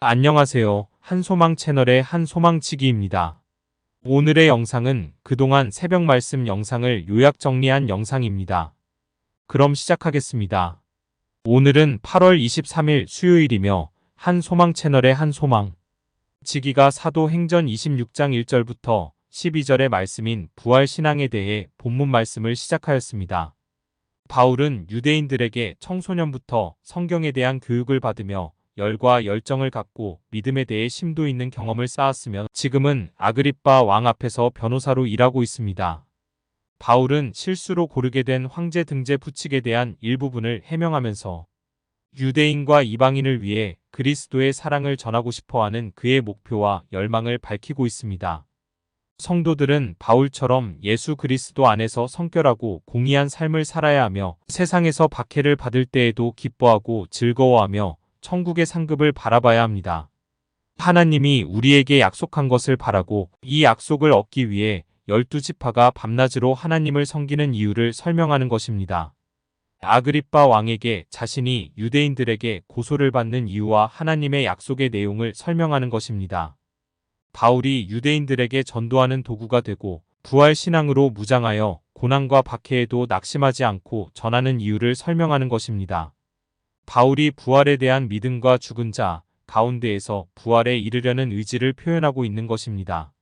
안녕하세요. 한소망 채널의 한소망치기입니다. 오늘의 영상은 그동안 새벽 말씀 영상을 요약 정리한 영상입니다. 그럼 시작하겠습니다. 오늘은 8월 23일 수요일이며 한소망 채널의 한소망 지기가 사도행전 26장 1절부터 12절의 말씀인 부활신앙에 대해 본문 말씀을 시작하였습니다. 바울은 유대인들에게 청소년부터 성경에 대한 교육을 받으며 열과 열정을 갖고 믿음에 대해 심도 있는 경험을 쌓았으며 지금은 아그리빠 왕 앞에서 변호사로 일하고 있습니다. 바울은 실수로 고르게 된 황제 등재 부칙에 대한 일부분을 해명하면서 유대인과 이방인을 위해 그리스도의 사랑을 전하고 싶어 하는 그의 목표와 열망을 밝히고 있습니다. 성도들은 바울처럼 예수 그리스도 안에서 성결하고 공의한 삶을 살아야 하며 세상에서 박해를 받을 때에도 기뻐하고 즐거워하며 천국의 상급을 바라봐야 합니다. 하나님이 우리에게 약속한 것을 바라고 이 약속을 얻기 위해 열두 지파가 밤낮으로 하나님을 섬기는 이유를 설명하는 것입니다. 아그리빠 왕에게 자신이 유대인들에게 고소를 받는 이유와 하나님의 약속의 내용을 설명하는 것입니다. 바울이 유대인들에게 전도하는 도구가 되고 부활 신앙으로 무장하여 고난과 박해에도 낙심하지 않고 전하는 이유를 설명하는 것입니다. 바울이 부활에 대한 믿음과 죽은 자 가운데에서 부활에 이르려는 의지를 표현하고 있는 것입니다.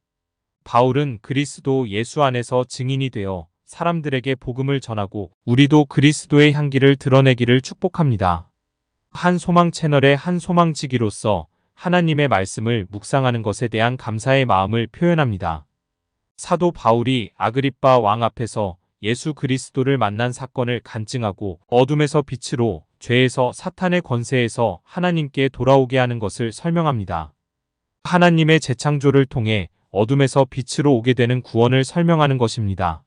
바울은 그리스도 예수 안에서 증인이 되어 사람들에게 복음을 전하고 우리도 그리스도의 향기를 드러내기를 축복합니다. 한 소망 채널의 한 소망지기로서 하나님의 말씀을 묵상하는 것에 대한 감사의 마음을 표현합니다. 사도 바울이 아그리빠 왕 앞에서 예수 그리스도를 만난 사건을 간증하고 어둠에서 빛으로 죄에서 사탄의 권세에서 하나님께 돌아오게 하는 것을 설명합니다. 하나님의 재창조를 통해 어둠에서 빛으로 오게 되는 구원을 설명하는 것입니다.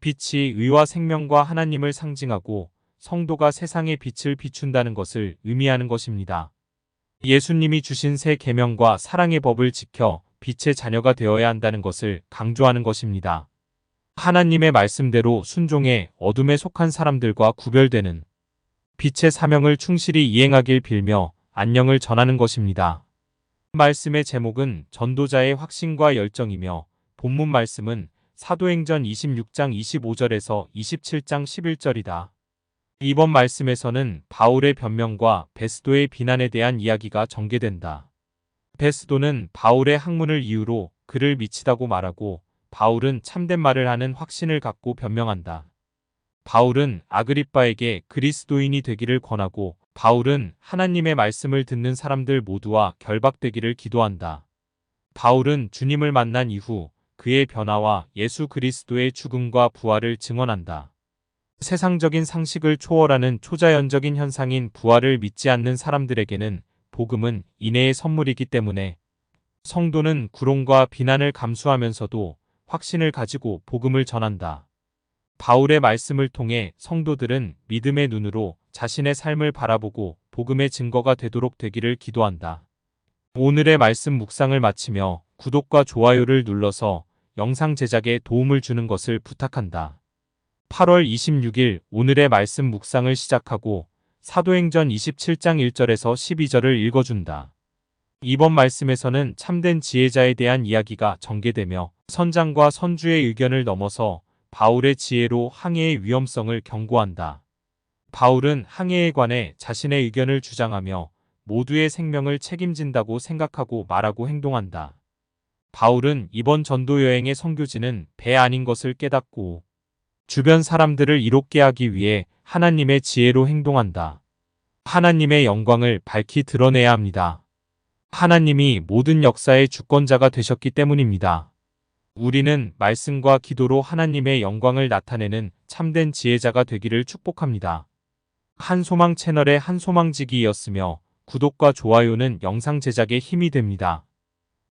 빛이 의와 생명과 하나님을 상징하고 성도가 세상의 빛을 비춘다는 것을 의미하는 것입니다. 예수님이 주신 새 계명과 사랑의 법을 지켜 빛의 자녀가 되어야 한다는 것을 강조하는 것입니다. 하나님의 말씀대로 순종해 어둠에 속한 사람들과 구별되는 빛의 사명을 충실히 이행하길 빌며 안녕을 전하는 것입니다. 말씀의 제목은 전도자의 확신과 열정이며 본문 말씀은 사도행전 26장 25절에서 27장 11절이다. 이번 말씀에서는 바울의 변명과 베스도의 비난에 대한 이야기가 전개된다. 베스도는 바울의 학문을 이유로 그를 미치다고 말하고 바울은 참된 말을 하는 확신을 갖고 변명한다. 바울은 아그리빠에게 그리스도인이 되기를 권하고 바울은 하나님의 말씀을 듣는 사람들 모두와 결박되기를 기도한다. 바울은 주님을 만난 이후 그의 변화와 예수 그리스도의 죽음과 부활을 증언한다. 세상적인 상식을 초월하는 초자연적인 현상인 부활을 믿지 않는 사람들에게는 복음은 인해의 선물이기 때문에 성도는 구롱과 비난을 감수하면서도 확신을 가지고 복음을 전한다. 바울의 말씀을 통해 성도들은 믿음의 눈으로 자신의 삶을 바라보고 복음의 증거가 되도록 되기를 기도한다. 오늘의 말씀 묵상을 마치며 구독과 좋아요를 눌러서 영상 제작에 도움을 주는 것을 부탁한다. 8월 26일 오늘의 말씀 묵상을 시작하고 사도행전 27장 1절에서 12절을 읽어준다. 이번 말씀에서는 참된 지혜자에 대한 이야기가 전개되며 선장과 선주의 의견을 넘어서 바울의 지혜로 항해의 위험성을 경고한다. 바울은 항해에 관해 자신의 의견을 주장하며 모두의 생명을 책임진다고 생각하고 말하고 행동한다. 바울은 이번 전도 여행의 선교지는 배 아닌 것을 깨닫고 주변 사람들을 이롭게 하기 위해 하나님의 지혜로 행동한다. 하나님의 영광을 밝히 드러내야 합니다. 하나님이 모든 역사의 주권자가 되셨기 때문입니다. 우리는 말씀과 기도로 하나님의 영광을 나타내는 참된 지혜자가 되기를 축복합니다. 한소망 채널의 한소망지기였으며 구독과 좋아요는 영상 제작에 힘이 됩니다.